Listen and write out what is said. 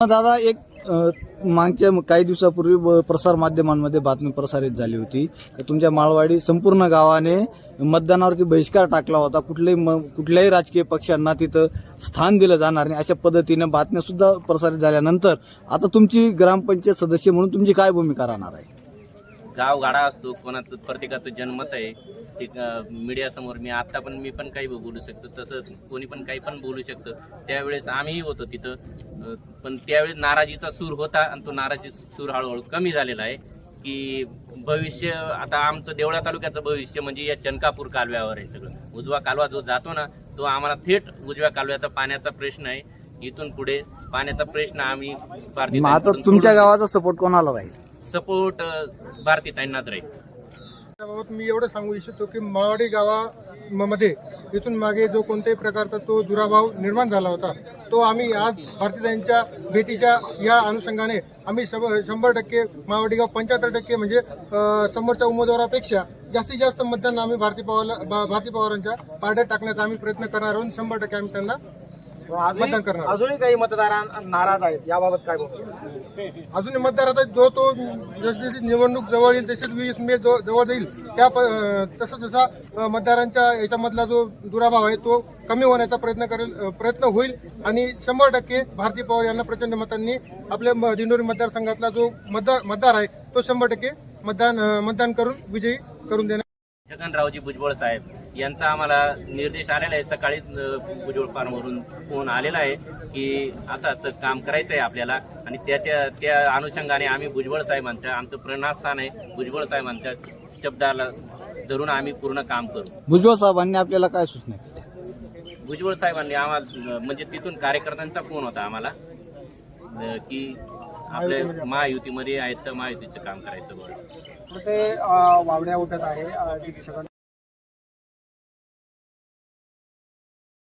दादा एक मागच्या काही दिवसापूर्वी प्रसार माध्यमांमध्ये बातमी प्रसारित झाली होती. तुमच्या माळवाडी संपूर्ण गावाने मतदानावरती बहिष्कार टाकला होता. कुठल्याही कुठल्याही राजकीय पक्षांना तिथं स्थान दिलं जाणार नाही. अशा पद्धतीनं बातम्या सुद्धा प्रसारित झाल्यानंतर आता तुमची ग्रामपंचायत सदस्य म्हणून तुमची काय भूमिका राहणार आहे? गाव गाडा असतो कोणाचं प्रत्येकाचं जनमत आहे. ते मीडियासमोर मी आता पण मी पण काही बोलू शकतो. तसं कोणी पण काही पण बोलू शकतं. त्यावेळेस आम्हीही होतो तिथं. पण त्यावेळेस नाराजीचा सूर होता आणि तो नाराजी सूर हळूहळू कमी झालेला आहे की भविष्य आता आमचं देवळा तालुक्याचं भविष्य म्हणजे या चनकापूर कालव्यावर आहे सगळं. उजवा कालवा जो जातो ना तो आम्हाला थेट उजव्या कालव्याचा पाण्याचा प्रश्न आहे. इथून पुढे पाण्याचा प्रश्न आम्ही आता तुमच्या गावाचा सपोर्ट कोणाला राहील? सपोर्ट भारतीय ताईंनाच राहील. त्याबाबत मी एवढं सांगू इच्छितो की मावाडी गावामध्ये इथून मागे जो कोणत्याही प्रकारचा तो दुराभाव निर्माण झाला होता तो आम्ही आज भारतीयांच्या भेटीच्या या अनुषंगाने आम्ही शंभ- शंभर टक्के मावडीगाव पंच्याहत्तर टक्के म्हणजे समोरच्या उमेदवारापेक्षा जास्तीत जास्त मतदान आम्ही भारती पवारला भारती पवारांच्या पारड्यात टाकण्याचा आम्ही प्रयत्न करणार आहोत शंभर टक्के आम्ही त्यांना मतदान करणार. अजूनही काही मतदार नाराज आहेत. याबाबत काय बोलतो अजून मतदार आता जो तो जशी जशी निवडणूक जवळ येईल तशीच वीस मे जवळ जवळ जाईल त्या तसा तसा अं, मतदारांच्या याच्यामधला जो दुराभाव आहे तो कमी होण्याचा प्रयत्न करेल प्रयत्न होईल. आणि शंभर टक्के भारती पवार यांना प्रचंड मतांनी आपल्या म- दिंडोरी मतदारसंघातला जो मतदार मतदार आहे तो शंभर टक्के मतदान मतदान करून विजयी करून देणार. छगनरावजी भुजबळ साहेब यांचा आम्हाला निर्देश आलेला आहे. सकाळीच भुजबळ फार्मवरून फोन आलेला आहे की असं असं काम करायचं आहे आपल्याला. आणि त्याच्या त्या अनुषंगाने आम्ही भुजबळ साहेबांच्या आमचं प्रेरणास्थान आहे भुजबळ साहेबांच्या शब्दाला धरून आम्ही पूर्ण काम करू. भुजबळ साहेबांनी आपल्याला काय सूचना केल्या भुजबळ साहेबांनी आम्हाला म्हणजे तिथून कार्यकर्त्यांचा फोन होता आम्हाला की आपल्या महायुतीमध्ये. आहेत तर महायुतीचं काम करायचं बरं. ते वावड्या उठत आहे